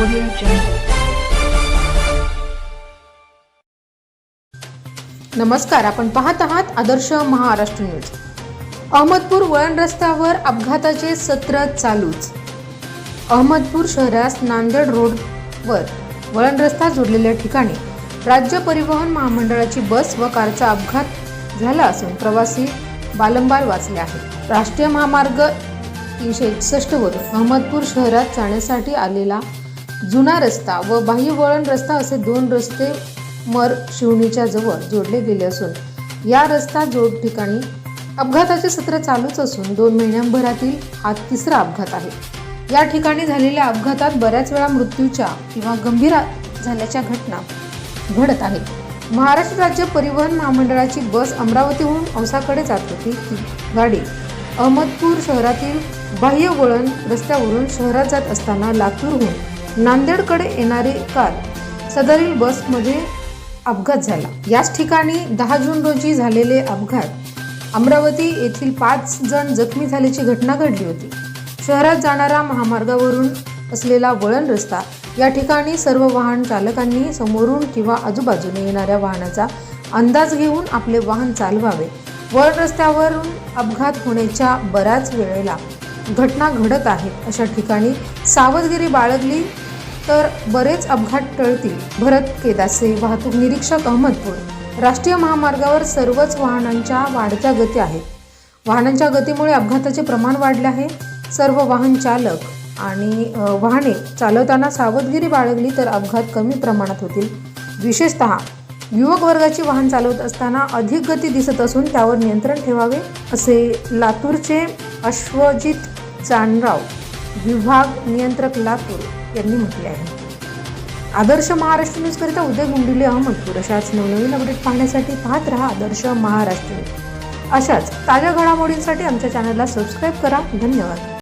Audio Jungle. नमस्कार आपण पाहत आहात आदर्श महाराष्ट्र न्यूज अहमदपूर वळण रस्त्यावर अपघाताचे सत्र चालूच अहमदपूर शहरास नांदेड रोडवर वळण रस्ता जोडलेल्या ठिकाणी राज्य परिवहन महामंडळाची बस व कारचा अपघात झाला असून प्रवासी बालंबाल वाचले आहेत राष्ट्रीय महामार्ग तीनशे एकसष्ट वरून अहमदपूर शहरात जाण्यासाठी आलेला जुना रस्ता व बाह्य वळण रस्ता असे दोन रस्ते मर शिवणीच्या जवळ जोडले गेले असून या रस्ता जोड ठिकाणी अपघाताचे सत्र चालूच असून दोन महिन्यांभरातील हा तिसरा अपघात आहे. या ठिकाणी झालेल्या अपघातात बऱ्याच वेळा मृत्यूच्या किंवा गंभीर झाल्याच्या घटना घडत आहेत. महाराष्ट्र राज्य परिवहन महामंडळाची बस अमरावतीहून औसाकडे जात होती. ती गाडी अहमदपूर शहरातील बाह्य वळण रस्त्यावरून शहरात जात असताना लातूरहून नांदेडकडे येणारी कार सदरील बसमध्ये अपघात झाला. याच ठिकाणी दहा जून रोजी झालेले अपघात. अमरावती येथील पाच जण जखमी झाल्याची घटना घडली होती. शहरात जाणारा महामार्गावरून असलेला वळण रस्ता या ठिकाणी सर्व वाहन चालकांनी समोरून किंवा आजूबाजूने येणाऱ्या वाहनाचा अंदाज घेऊन आपले वाहन चालवावे. वळण रस्त्यावरून अपघात होण्याच्या बऱ्याच वेळेला घटना घडत आहेत अशा ठिकाणी सावधगिरी बाळगली तर बरेच अपघात टळतील. भरत केदासे वाहतूक निरीक्षक अहमदपूर. राष्ट्रीय महामार्गावर सर्वच वाहनांच्या वाढत्या गती आहेत. वाहनांच्या गतीमुळे अपघाताचे प्रमाण वाढले आहे. सर्व वाहन चालक आणि वाहने चालवताना सावधगिरी बाळगली तर अपघात कमी प्रमाणात होतील. विशेषतः युवक वर्गाची वाहन चालवत असताना अधिक गती दिसत असून त्यावर नियंत्रण ठेवावे असे लातूरचे अश्वजित चांडराव विभाग नियंत्रक लातूर यांनी म्हटले आहे. आदर्श महाराष्ट्र न्यूजकरिता उदय गुंडिले अहमदपूर. अशाच नवनवीन अपडेट पाहण्यासाठी पाहत रहा आदर्श महाराष्ट्र न्यूज अशाच ताज्या घडामोडींसाठी आमच्या चॅनलला सबस्क्राईब करा. धन्यवाद.